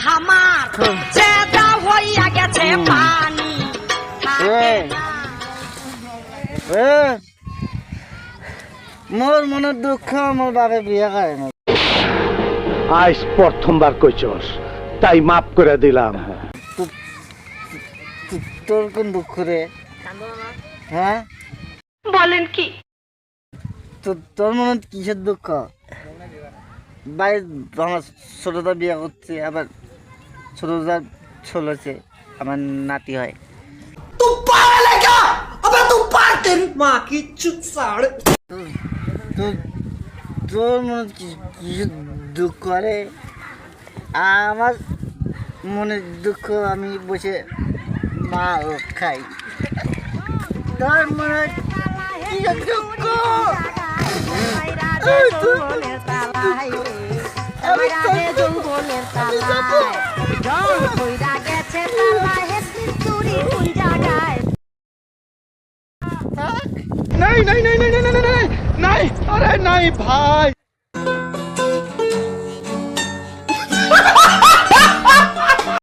হামার চেদা হইয়া গেছে পানি মোর মনের দুঃখ মোর বাবে বিয়ে করে না আজ প্রথমবার কইছস তাই মাফ করে দিলাম। তো- তোর কোন দুঃখ রে? হ্যাঁ? বলেন কি? তোর মনে কিসের দুঃখ? ভাই আমার ছোটদা বিয়ে করছে আবার ছোটদা চলেছে আমার নাতি হয়। তো- তো- তোর মনে কি- কিসের দুঃখ রে? আমার মনের দুঃখ আমি বসে মা খাই। তোর মনে কিসের দুঃখ এই তো- আমি তো- আমি যাব। নাই নাই নাই নাই নাই নাই নাই নাই, আরে, নাই, ভাই